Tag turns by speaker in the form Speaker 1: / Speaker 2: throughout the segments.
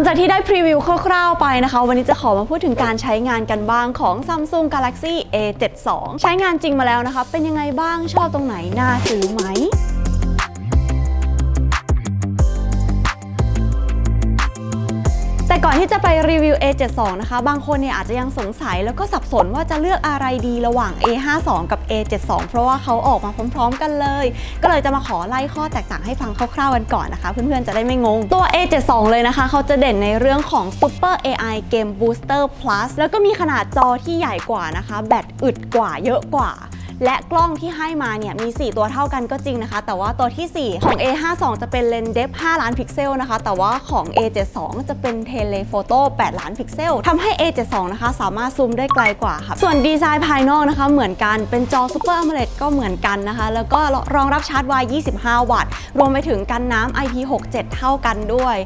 Speaker 1: งจากที่ได้พรีวิวคร่าวๆไปนะคะ วันนี้จะขอมาพูดถึงการใช้งานกันบ้างของ Samsung Galaxy A72 ใช้งานจริงมาแล้วนะคะ เป็นยังไงบ้างชอบตรงไหนน่าซื้อไหม แต่ก่อนที่จะไปรีวิว A72 นะคะ บางคนเนี่ยอาจจะยังสงสัยแล้วก็สับสนว่าจะเลือกอะไรดีระหว่าง A52 กับ A72 เพราะว่าเขาออกมาพร้อมๆ กันเลย ก็เลยจะมาขอไล่ข้อแตกต่างให้ฟังคร่าวๆกันก่อนนะคะ เพื่อนๆ จะได้ไม่งง ตัว A72 เลยนะคะ เขาจะเด่นในเรื่องของ Super AI Game Booster Plus แล้วก็มีขนาดจอที่ใหญ่กว่านะคะ แบตอึดกว่าเยอะกว่า และกล้องที่ให้มาเนี่ยมี 4 ตัวเท่ากันก็จริงนะคะ แต่ว่าตัวที่ 4 ของ A52 จะเป็นเลนส์เดฟ5ล้านพิกเซลนะคะ แต่ว่าของ A72 จะเป็นเทเลโฟโต้8ล้านพิกเซลทำให้ A72 นะคะ สามารถซูมได้ไกลกว่าค่ะ ส่วนดีไซน์ภายนอกนะคะ เหมือนกันเป็นจอ Super AMOLED ก็เหมือนกันนะคะ แล้วก็รองรับชาร์จไว25 วัตต์ รวมไปถึงกันน้ำ IP67 เท่ากันด้วย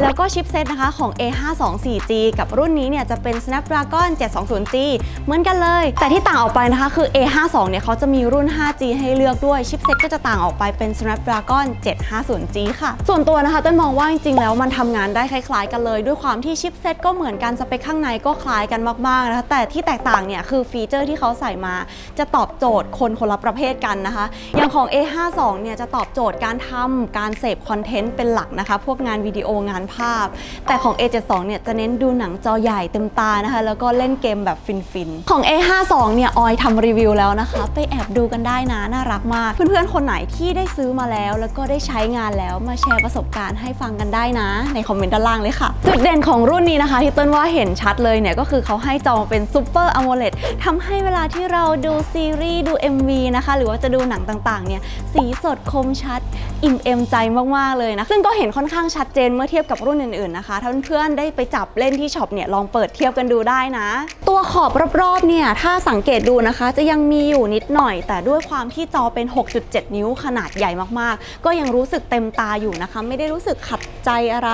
Speaker 1: แล้วก็ชิปเซตนะคะของ A52 4G กับรุ่นนี้เนี่ยจะเป็น Snapdragon 720G เหมือนกันเลย แต่ที่ต่างออกไปนะคะคือ A52 เนี่ยเขาจะมีรุ่น 5G ให้เลือกด้วย ชิปเซ็ตก็จะต่างออกไปเป็น Snapdragon 750G ค่ะ ส่วนตัวนะคะต้นมองว่าจริงๆ แล้วมันทำงานได้คล้ายๆ กันเลย ด้วยความที่ชิปเซ็ตก็เหมือนกันสเปคข้างในก็คล้ายกันมากๆนะคะแต่ที่แตกต่างเนี่ยคือฟีเจอร์ที่เขาใส่มาจะตอบโจทย์คนคนละประเภทกันนะคะ อย่างของ A52 เนี่ยจะตอบโจทย์การทำการเสพคอนเทนต์เป็นหลักนะคะ พวกงานวิดีโองานภาพ แต่ของ A72 เนี่ยจะเน้นดูหนังจอใหญ่เต็มตานะคะ แล้วก็เล่นเกมแบบฟินๆ ของ A52 เนี่ยออยทำรีวิวแล้วนะคะไปแอบดูกันได้นะน่ารักมาก เพื่อนๆ คนไหนที่ได้ซื้อมาแล้ว แล้วก็ได้ใช้งานแล้วมาแชร์ประสบการณ์ให้ฟังกันได้นะ ในคอมเมนต์ด้านล่างเลยค่ะ จุดเด่นของรุ่นนี้นะคะ ที่ต้นว่าเห็นชัดเลยเนี่ย ก็คือเขาให้จอเป็น Super AMOLED ทำให้เวลาที่เราดูซีรีส์ดู MV นะคะ หรือว่าจะดูหนังต่างๆเนี่ยสีสดคมชัด อิ่มเอมใจมากๆเลยนะซึ่งก็เห็นค่อนข้างชัดเจนเมื่อเทียบกับรุ่นอื่นๆนะคะถ้าเพื่อนๆได้ไปจับเล่นที่ช็อปเนี่ยลองเปิดเทียบกันดูได้นะ ตัวขอบรอบๆเนี่ยถ้าสังเกตดูนะคะ จะยังมีอยู่นิดหน่อย แต่ด้วยความที่จอเป็น 6.7 นิ้วขนาดใหญ่มากๆ ก็ยังรู้สึกเต็มตาอยู่นะคะ ไม่ได้รู้สึกขัดใจอะไร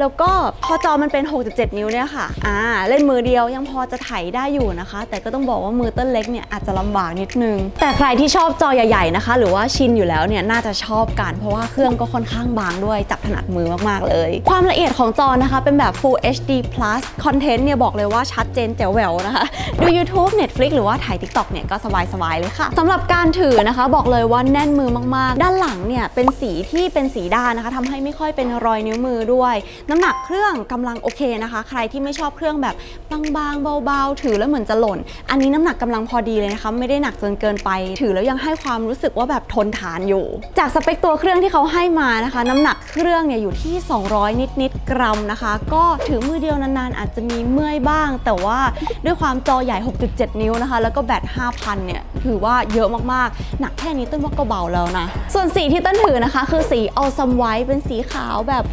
Speaker 1: แล้วก็พอจอมันเป็น 6.7 นิ้วเนี่ยค่ะอ่าเล่นมือเดียวยังพอจะไถได้อยู่นะคะ แต่ก็ต้องบอกว่ามือต้นเล็กเนี่ยอาจจะลำบากนิดนึง แต่ใครที่ชอบจอใหญ่ๆนะคะ หรือว่าชินอยู่แล้วเนี่ยน่าจะชอบกัน เพราะว่าเครื่องก็ค่อนข้างบางด้วยจับถนัดมือมากๆเลย ความละเอียดของจอนะคะเป็นแบบ Full HD Plus คอนเทนต์เนี่ยบอกเลยว่าชัดเจนแจ๋วแหววนะคะ ดู YouTube Netflix หรือว่าถ่าย TikTok เนี่ยก็สบายเลยค่ะสำหรับการถือนะคะ บอกเลยว่าแน่นมือมากๆ ด้านหลังเนี่ยเป็นสีที่เป็นสีด้านนะคะทำให้ไม่ค่อยเป็นรอยนิ้วมือด้วย น้ำหนักเครื่องกำลังโอเคนะคะ ใครที่ไม่ชอบเครื่องแบบบางๆเบาๆ ถือแล้วเหมือนจะหล่น อันนี้น้ำหนักกำลังพอดีเลยนะคะ ไม่ได้หนักจนเกินไป ถือแล้วยังให้ความรู้สึกว่าแบบทนทานอยู่ จากสเปคตัวเครื่องที่เขาให้มานะคะ น้ำหนักเครื่องเนี่ยอยู่ที่ 200 นิดๆกรัมนะคะ ก็ถือมือเดียวนานๆ อาจจะมีเมื่อยบ้าง แต่ว่าด้วยความจอใหญ่ 6.7 นิ้วนะคะ แล้วก็แบต 5,000 เนี่ยถือว่าเยอะมากๆ หนักแค่นี้ต้นว่าก็เบาแล้วนะ ส่วนสีที่ต้นถือนะคะ คือสี Awesome White เป็นสีขาวแบบ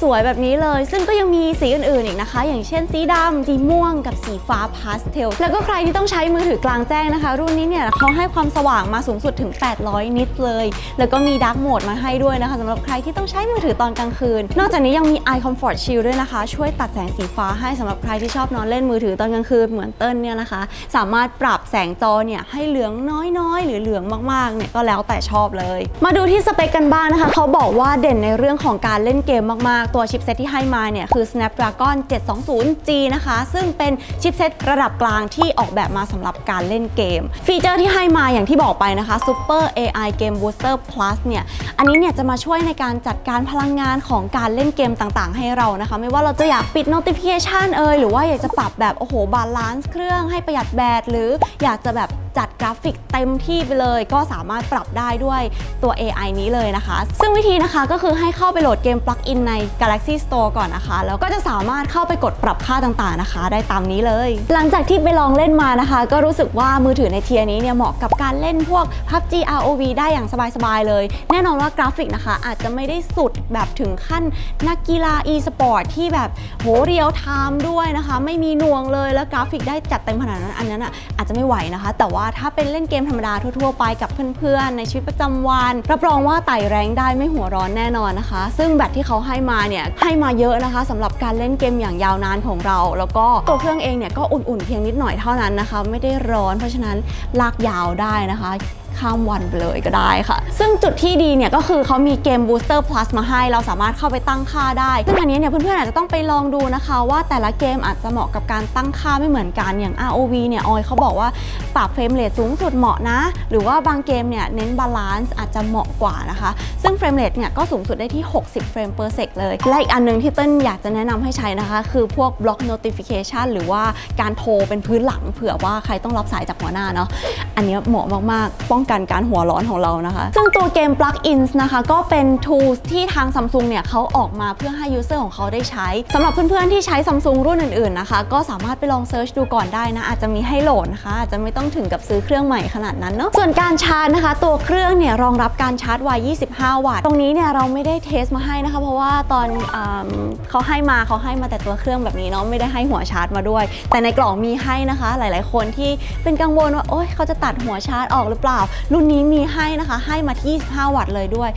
Speaker 1: สวยๆ แบบนี้เลย ซึ่งก็ยังมีสีอื่นๆ อีกนะคะ อย่างเช่นสีดำสีม่วงกับสีฟ้าพาสเทล แล้วก็ใครที่ต้องใช้มือถือกลางแจ้งนะคะ รุ่นนี้เนี่ยเขาให้ความสว่างมาสูงสุดถึง 800 นิตเลย แล้วก็มีดาร์กโหมดมาให้ด้วยนะคะสำหรับใครที่ต้องใช้มือถือตอนกลางคืน นอกจากนี้ยังมี Eye Comfort Shield ด้วยนะคะ ช่วยตัดแสงสีฟ้าให้สำหรับใครที่ชอบนอนเล่นมือถือตอนกลางคืนเหมือนเติ้ลเนี่ยนะคะ สามารถปรับแสงจอเนี่ยให้เหลืองน้อยๆ หรือเหลืองมากๆเนี่ยก็แล้วแต่ชอบเลย มาดูที่สเปคกันบ้างนะคะเขาบอกว่าเด่นในเรื่องของการเล่นเกมมากๆ ตัวชิปเซตที่ให้มาเนี่ยคือ Snapdragon 720G นะคะ ซึ่งเป็นชิปเซตระดับกลางที่ออกแบบมาสำหรับการเล่นเกม ฟีเจอร์ที่ให้มาอย่างที่บอกไปนะคะ Super AI Game Booster Plus เนี่ย อันนี้เนี่ยจะมาช่วยในการจัดการพลังงานของการเล่นเกมต่างๆ ให้เรานะคะ ไม่ว่าเราจะอยากปิด notification เอยหรือว่าอยากจะปรับแบบ โอ้โหบาลานซ์เครื่องให้ประหยัดแบตหรืออยากจะแบบ จัดกราฟิกเต็มที่ไปเลย ก็สามารถปรับได้ด้วยตัว AI นี้เลยนะคะ ซึ่งวิธีนะคะก็คือให้เข้าไปโหลดเกม plug-in ใน Galaxy Store ก่อนนะคะ แล้วก็จะสามารถเข้าไปกดปรับค่าต่างๆนะคะ ได้ตามนี้เลย หลังจากที่ไปลองเล่นมานะคะ ก็รู้สึกว่ามือถือในเทียนี้เนี่ยเหมาะกับการเล่นพวก PUBG ROV ได้อย่างสบายๆเลย แน่นอนว่ากราฟิกนะคะ อาจจะไม่ได้สุดแบบถึงขั้นนักกีฬา e-sport ที่แบบโหเรียลไทม์ด้วยนะคะ ไม่มีน่วงเลยแล้วกราฟิกได้จัดเต็มขนาดนั้นอันนั้นอะอาจจะไม่ไหวนะคะ แต่ว่าถ้าเป็นเล่นเกมธรรมดาทั่วๆไปกับเพื่อนๆ ในชีวิตประจำวันรับรองว่าไต่แรงได้ไม่หัวร้อนแน่นอนนะคะ ซึ่งแบตที่เขาให้มาเนี่ยให้มาเยอะนะคะสำหรับการเล่นเกมอย่างยาวนานของเรา แล้วก็ตัวเครื่องเองเนี่ยก็อุ่นๆเพียงนิดหน่อยเท่านั้นนะคะ ไม่ได้ร้อนเพราะฉะนั้นลากยาวได้นะคะ ข้ามวันไปเลยก็ได้ค่ะ ซึ่งจุดที่ดีเนี่ยก็คือเขามีเกม Booster Plus มาให้ เราสามารถเข้าไปตั้งค่าได้ ซึ่งอันนี้เนี่ยเพื่อนๆอาจจะต้องไปลองดูนะคะ ว่าแต่ละเกมอาจจะเหมาะกับการตั้งค่าไม่เหมือนกันอย่าง ROV เนี่ยออยเขาบอกว่าปรับเฟรมเรทสูงสุดเหมาะนะ หรือว่าบางเกมเนี่ยเน้นบาลานซ์อาจจะเหมาะกว่านะคะ ซึ่งเฟรมเรทเนี่ยก็สูงสุดได้ที่ 60 เฟรม per sec เลย และอีกอันหนึงที่เต้นอยากจะแนะนำให้ใช้นะคะ คือพวก block notification หรือว่าการโทรเป็นพื้นหลังเผื่อว่าใครต้องรับสายจากหัวหน้าเนาะอันนี้เหมาะมากๆป้องกันการหัวร้อนของเรานะคะ ซึ่งตัวเกม plug-ins นะคะ ก็เป็น tools ที่ทาง Samsung เนี่ยเขาออกมาเพื่อให้ user ของเขาได้ใช้สำหรับเพื่อนๆที่ใช้ Samsung รุ่นอื่นๆนะคะ ก็สามารถไปลองเซิร์ชดูก่อนได้นะ อาจจะมีให้โหลดนะคะ อาจจะไม่ต้องถึงกับซื้อเครื่องใหม่ขนาดนั้นเนาะส่วนการชาร์จนะคะ ตัวเครื่องเนี่ยรองรับการชาร์จไว25 วัตต์ตรงนี้เนี่ยเราไม่ได้เทสมาให้นะคะ เพราะว่าตอนอืมเขาให้มาเขาให้มาแต่ตัวเครื่องแบบนี้เนาะไม่ได้ให้หัวชาร์จมาด้วย แต่ในกล่องมีให้นะคะ หลาย ๆ คนที่เป็นกังวลว่าโอ๊ยเขาจะตัดหัวชาร์จออกหรือเปล่ารุ่นนี้มีให้นะคะ ให้มาที่ 25 วัตต์เลยด้วย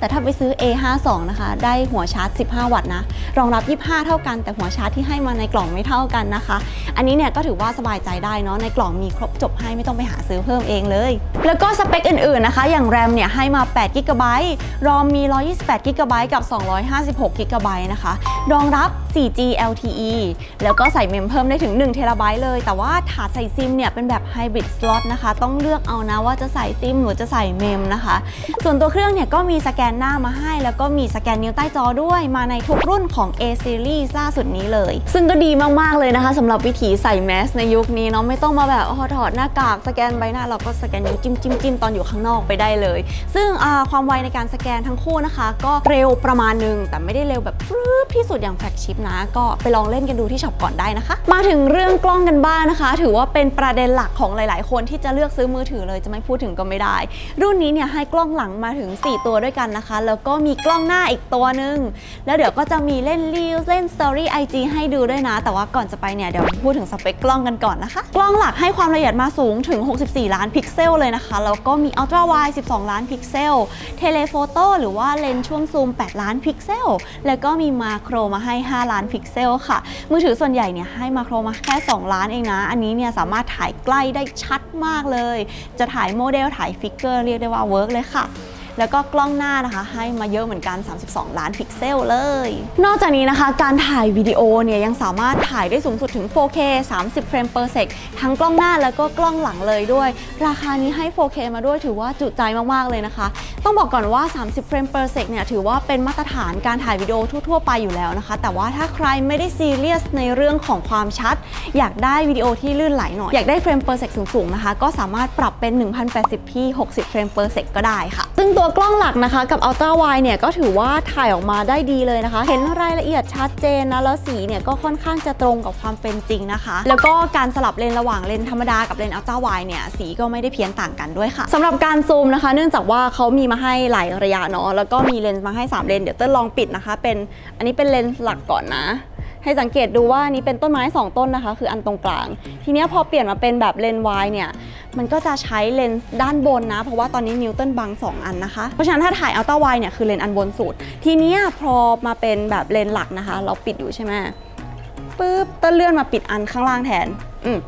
Speaker 1: แต่ถ้าไปซื้อ A52 นะคะ ได้หัวชาร์จ 15 วัตต์นะ รองรับ 25 เท่ากัน แต่หัวชาร์จที่ให้มาในกล่องไม่เท่ากันนะคะ อันนี้เนี่ยก็ถือว่าสบายใจได้เนาะ ในกล่องมีครบจบให้ไม่ต้องไปหาซื้อเพิ่มเองเลย แล้วก็สเปคอื่นๆนะคะ อย่างแรมเนี่ยให้มา8 g b รอมมี 128 g b กับ 256 g b นะคะ รองรับ 4G LTE แล้วก็ใส่เมมเพิ่มได้ถึง1 t b เลย แต่ว่าถาดใส่ซิมเนี่ยเป็นแบบไฮบริดสล็อตนะคะ ต้องเลือกเอานะว่าจะใส่ส่ซิมหรือจะใส่เมมนะคะ ส่วนตัวเครื่องเนี่ยก็มีสแกนหน้ามาให้ แล้วก็มีสแกนนิ้วใต้จอด้วยมาในทุกรุ่นของ A series ล่าสุดนี้เลย ซึ่งก็ดีมาก ๆ เลยนะคะสำหรับวิธีใส่แมสในยุคนี้เนาะไม่ต้องมาแบบอ๋อถอดหน้ากากสแกนใบหน้าเราก็สแกนนิ้วจิ้มจิ้มจิ้มตอนอยู่ข้างนอกไปได้เลย ซึ่งความไวในการสแกนทั้งคู่นะคะ ก็เร็วประมาณหนึง แต่ไม่ได้เร็วแบบรึบที่สุดอย่างแฟลกชิปนะ ก็ไปลองเล่นกันดูที่ช็อปก่อนได้นะคะ มาถึงเรื่องกล้องกันบ้างนะคะ ถือว่าเป็นประเด็นหลักของหลาย ๆ คนที่จะเลือกซื้อมือถือเลยจะไม่พูดถึงก็ไม่ได้ รุ่นนี้เนี่ยให้กล้องหลังมาถึง 4 ตัวด้วยกันนะคะ แล้วก็มีกล้องหน้าอีกตัวหนึ่งแล้วเดี๋ยวก็จะมีเล่นรีลเล่น Story IG ให้ดูด้วยนะ แต่ว่าก่อนจะไปเนี่ยเดี๋ยวพูดถึงสเปคกล้องกันก่อนนะคะ กล้องหลักให้ความละเอียดมาสูงถึง 64 ล้านพิกเซลเลยนะคะ แล้วก็มี Ultra Wide 12 ล้านพิกเซล เทเลโฟโต้หรือว่าเลนส์ช่วงซูม 8 ล้านพิกเซล แล้วก็มีมาโครมาให้ 5 ล้านพิกเซลค่ะ มือถือส่วนใหญ่เนี่ยให้มาโครมาแค่ 2 ล้านเองนะ อันนี้เนี่ยสามารถถ่ายใกล้ได้ชัดมากเลย จะถ่ายโมเดลถ่ายฟิกเกอร์เรียกได้ว่าเวิร์กเลยค่ะ แล้วก็กล้องหน้านะคะให้มาเยอะเหมือนกัน 32 ล้านพิกเซลเลย นอกจากนี้นะคะ การถ่ายวิดีโอเนี่ยยังสามารถถ่ายได้สูงสุดถึง 4K 30 เฟรม per sec ทั้งกล้องหน้าแล้วก็กล้องหลังเลยด้วย ราคานี้ให้ 4K มาด้วยถือว่าจุใจมากๆเลยนะคะ ต้องบอกก่อนว่า 30 เฟรม per sec เนี่ยถือว่าเป็นมาตรฐานการถ่ายวิดีโอทั่ว ๆ ไปอยู่แล้วนะคะ แต่ว่าถ้าใครไม่ได้ซีเรียสในเรื่องของความชัด อยากได้วิดีโอที่ลื่นไหลหน่อย อยากได้เฟรม per sec สูงๆนะคะ ก็สามารถปรับเป็น 1080p 60 เฟรม per sec ก็ได้ค่ะ ซึ่งตัวกล้องหลักนะคะกับ Ultra Wide เนี่ยก็ถือว่าถ่ายออกมาได้ดีเลยนะคะ เห็นรายละเอียดชัดเจนนะแล้วสีเนี่ยก็ค่อนข้างจะตรงกับความเป็นจริงนะคะ แล้วก็การสลับเลนส์ระหว่างเลนส์ธรรมดากับเลนส์ Ultra Wide เนี่ยสีก็ไม่ได้เพี้ยนต่างกันด้วยค่ะสำหรับการซูมนะคะ เนื่องจากว่าเขามีมาให้หลายระยะเนาะแล้วก็มีเลนส์มาให้ 3 เลนส์เดี๋ยวเต้ลองปิดนะคะ เป็นอันนี้เป็นเลนส์หลักก่อนนะ ให้สังเกตดูว่านี่เป็นต้นไม้ 2 ต้นนะคะ คืออันตรงกลาง ทีนี้พอเปลี่ยนมาเป็นแบบเลนส์วายเนี่ยมันก็จะใช้เลนส์ด้านบนนะ เพราะว่าตอนนี้นิวตันบัง 2 อันนะคะ เพราะฉะนั้นถ้าถ่ายอัลตร้าไวเนี่ยคือเลนส์อันบนสุด ทีนี้พอมาเป็นแบบเลนส์หลักนะคะ เราปิดอยู่ใช่ไหมปุ๊บต้นเลื่อนมาปิดอันข้างล่างแทนอืม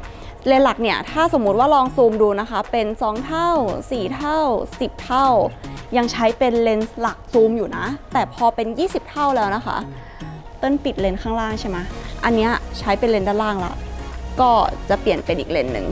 Speaker 1: เลนส์หลักเนี่ยถ้าสมมุติว่าลองซูมดูนะคะ เป็น 2 เท่า 4 เท่า 10 เท่า ยังใช้เป็นเลนส์หลักซูมอยู่นะ แต่พอเป็น 20 เท่าแล้วนะคะ เต้นปิดเลนข้างล่างใช่ไหมอันเนี้ยใช้เป็นเลนด้านล่างละก็จะเปลี่ยนเป็นอีกเลนหนึ่ง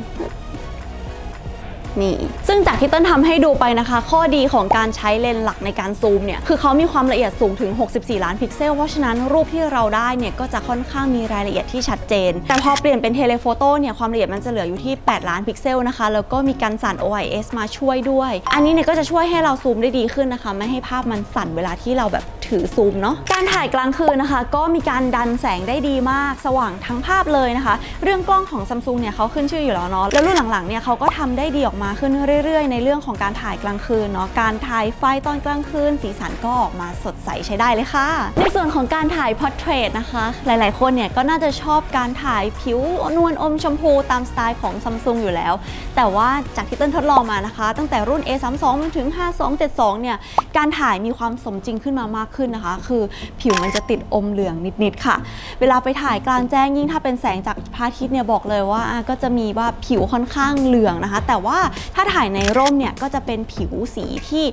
Speaker 1: นี่ ซึ่งจากที่เต้นทำให้ดูไปนะคะ ข้อดีของการใช้เลนส์หลักในการซูมเนี่ย คือเขามีความละเอียดสูงถึง 64 ล้านพิกเซล เพราะฉะนั้นรูปที่เราได้เนี่ยก็จะค่อนข้างมีรายละเอียดที่ชัดเจน แต่พอเปลี่ยนเป็นเทเลโฟโต้เนี่ย ความละเอียดมันจะเหลืออยู่ที่ 8 ล้านพิกเซลนะคะ แล้วก็มีการสั่น OIS มาช่วยด้วย อันนี้เนี่ยก็จะช่วยให้เราซูมได้ดีขึ้นนะคะ ไม่ให้ภาพมันสั่นเวลาที่เราแบบถือซูมเนาะ การถ่ายกลางคืนนะคะ ก็มีการดันแสงได้ดีมาก สว่างทั้งภาพเลยนะคะ เรื่องกล้องของซัมซุงเนี่ยเขาขึ้นชื่ออยู่แล้วเนาะ แล้วรุ่นหลังๆเนี่ยเขาก็ทำได้ดีออกมาขึ้นเรื่อยๆ ในเรื่องของการถ่ายกลางคืนเนาะการถ่ายไฟตอนกลางคืน สีสันก็ออกมาสดใสใช้ได้เลยค่ะ ในส่วนของการถ่ายพอร์เทรตนะคะ หลายๆ คนเนี่ยก็น่าจะชอบการถ่ายผิวนวลอมชมพูตามสไตล์ของซัมซุงอยู่แล้ว แต่ว่าจากที่เต้นทดลองมานะคะ ตั้งแต่รุ่น A32 จนถึง 5272 เนี่ยการถ่ายมีความสมจริงขึ้นมามากขึ้นนะคะ คือผิวมันจะติดอมเหลืองนิดๆค่ะ เวลาไปถ่ายกลางแจ้งยิ่งถ้าเป็นแสงจากพระอาทิตย์เนี่ยบอกเลยว่าก็จะมีว่าผิวค่อนข้างเหลืองนะคะ แต่ว่าถ้าถ่ายในร่มเนี่ยก็จะเป็นผิวสีที่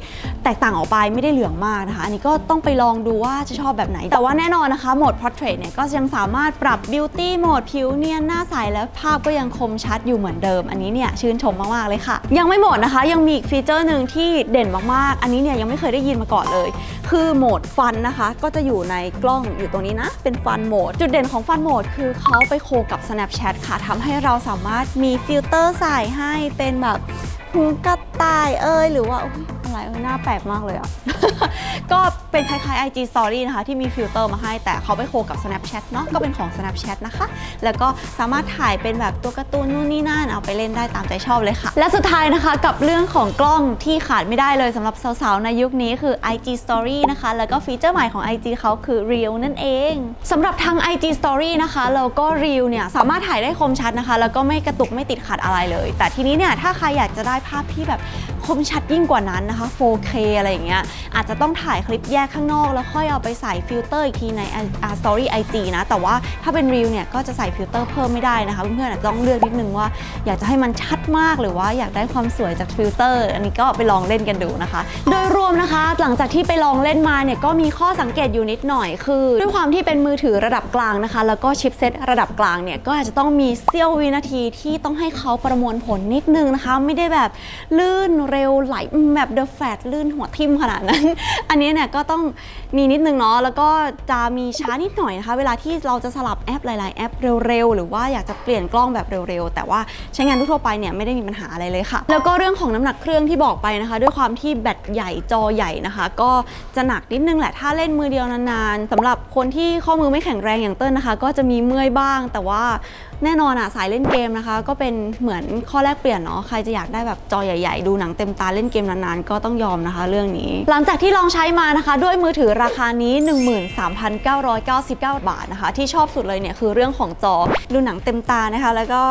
Speaker 1: แตกต่างออกไปไม่ได้เหลืองมากนะคะ อันนี้ก็ต้องไปลองดูว่าจะชอบแบบไหน แต่ว่าแน่นอนนะคะโหมด portrait เนี่ยก็ยังสามารถปรับ beauty โหมดผิวเนียนหน้าใสและภาพก็ยังคมชัดอยู่เหมือนเดิม อันนี้เนี่ยชื่นชมมากๆเลยค่ะ ยังไม่หมดนะคะ ยังมีอีกฟีเจอร์หนึ่งที่เด่นมากๆ อันนี้เนี่ยยังไม่เคยได้ยินมาก่อนเลย คือโหมดฟันนะคะ ก็จะอยู่ในกล้องอยู่ตรงนี้นะ เป็นฟันโหมด จุดเด่นของฟันโหมดคือเขาไปโคกับ Snapchat ค่ะทำให้เราสามารถมีฟิลเตอร์ใส่ให้เป็นแบบ หูกระต่ายเอ้ยหรือว่าอุ๊ยอะไรเอ้ยหน้าแปลกมากเลยอะ ก็เป็นคล้ายๆ IG Story นะคะ ที่มีฟิลเตอร์มาให้แต่เขาไปโคกับ Snapchat เนาะก็เป็นของ Snapchat นะคะ แล้วก็สามารถถ่ายเป็นแบบตัวการ์ตูนนู่นนี่นั่นเอาไปเล่นได้ตามใจชอบเลยค่ะ และสุดท้ายนะคะกับเรื่องของกล้องที่ขาดไม่ได้เลยสำหรับสาวๆ ในยุคนี้คือ IG Story นะคะ แล้วก็ฟีเจอร์ใหม่ของ IG เขาคือ Reel นั่นเองสำหรับทาง IG Story นะคะแล้วก็ Reel เนี่ยสามารถถ่ายได้คมชัดนะคะ แล้วก็ไม่กระตุกไม่ติดขัดอะไรเลย แต่ทีนี้เนี่ยถ้าใครอยากจะได้ภาพที่แบบ คมชัดยิ่งกว่านั้นนะคะ 4K อะไรอย่างเงี้ย อาจจะต้องถ่ายคลิปแยกข้างนอก แล้วค่อยเอาไปใส่ฟิลเตอร์อีกทีในอ่า Story IG นะ แต่ว่าถ้าเป็น Reel เนี่ยก็จะใส่ฟิลเตอร์เพิ่มไม่ได้นะคะ เพื่อนๆอาจจะต้องเลือกนิดนึงว่าอยากจะให้มันชัดมากหรือว่าอยากได้ความสวยจากฟิลเตอร์ อันนี้ก็ไปลองเล่นกันดูนะคะ โดยรวมนะคะหลังจากที่ไปลองเล่นมาเนี่ยก็มีข้อสังเกตอยู่นิดหน่อยคือ ด้วยความที่เป็นมือถือระดับกลางนะคะ แล้วก็ชิปเซตระดับกลางเนี่ยก็อาจจะต้องมีเสี้ยววินาทีที่ต้องให้เขาประมวลผลนิดนึงนะคะ ไม่ได้แบบลื่นเรร็วไหลแบบเดอะแฟลื่นหัวทิ่มขนาดนั้น อันนี้เนี่ยก็ต้องมีนิดนึงเนาะแล้วก็จะมีช้านิดหน่อยนะคะ เวลาที่เราจะสลับแอปหลาย ๆ แอปเร็ว ๆ หรือว่าอยากจะเปลี่ยนกล้องแบบเร็ว ๆ แต่ว่าใช้งานทั่วไปเนี่ยไม่ได้มีปัญหาอะไรเลยค่ะ แล้วก็เรื่องของน้ำหนักเครื่องที่บอกไปนะคะ ด้วยความที่แบตใหญ่จอใหญ่นะคะ ก็จะหนักนิดนึงแหละถ้าเล่นมือเดียวนานๆสำหรับคนที่ข้อมือไม่แข็งแรงอย่างเต้นนะคะ ก็จะมีเมื่อยบ้าง แต่ว่า แน่นอนอะสายเล่นเกมนะคะ ก็เป็นเหมือนข้อแรกเปลี่ยนเนาะใครจะอยากได้แบบจอใหญ่ๆ ดูหนังเต็มตาเล่นเกมนานๆ ก็ต้องยอมนะคะ เรื่องนี้ หลังจากที่ลองใช้มานะคะ ด้วยมือถือราคานี้ 13,999 บาทนะคะ ที่ชอบสุดเลยเนี่ยคือเรื่องของจอดูหนังเต็มตานะคะ แล้วก็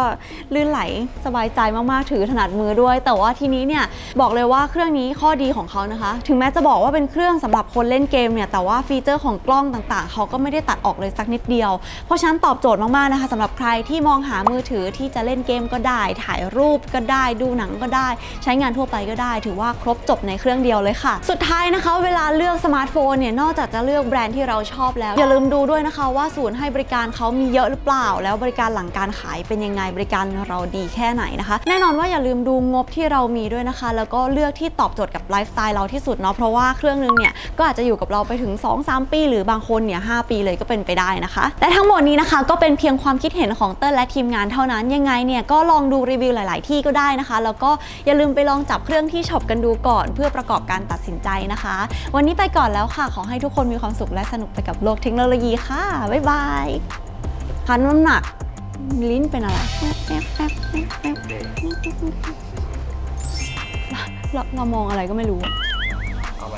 Speaker 1: ลื่นไหลสบายใจมากๆถือถนัดมือด้วย แต่ว่าทีนี้เนี่ยบอกเลยว่าเครื่องนี้ข้อดีของเขานะคะ ถึงแม้จะบอกว่าเป็นเครื่องสำหรับคนเล่นเกมเนี่ยแต่ว่าฟีเจอร์ของกล้องต่างๆ เขาก็ไม่ได้ตัดออกเลยสักนิดเดียว เพราะฉะนั้นตอบโจทย์มากๆนะคะสำหรับใครที่มองหามือถือที่จะเล่นเกมก็ได้ ถ่ายรูปก็ได้ ดูหนังก็ได้ ใช้งานทั่วไปก็ได้ ถือว่าครบจบในเครื่องเดียวเลยค่ะ สุดท้ายนะคะ เวลาเลือกสมาร์ทโฟนเนี่ย นอกจากจะเลือกแบรนด์ที่เราชอบแล้ว อย่าลืมดูด้วยนะคะว่าศูนย์ให้บริการเขามีเยอะหรือเปล่า แล้วบริการหลังการขายเป็นยังไง บริการเราดีแค่ไหนนะคะ แน่นอนว่าอย่าลืมดูงบที่เรามีด้วยนะคะ แล้วก็เลือกที่ตอบโจทย์กับไลฟ์สไตล์เราที่สุดเนาะ เพราะว่าเครื่องนึงเนี่ยก็อาจจะอยู่กับเราไปถึง 2-3 ปี หรือบางคนเนี่ย5ปีเลยก็เป็นไปได้นะคะ และทั้งหมดนี้นะคะก็เป็นเพียงความคิดเห็นของเตลและทีมงานเท่านั้นยังไงเนี่ยก็ลองดูรีวิวหลาย ๆ ที่ก็ได้นะคะ แล้วก็อย่าลืมไปลองจับเครื่องที่ช็อปกันดูก่อน เพื่อประกอบการตัดสินใจนะคะ วันนี้ไปก่อนแล้วค่ะ ขอให้ทุกคนมีความสุขและสนุกไปกับโลกเทคโนโลยีค่ะ บ๊ายบายคันน้ำหนักลิ้นเป็นอะไรเราเรามองอะไรก็ไม่รู้
Speaker 2: เอาไป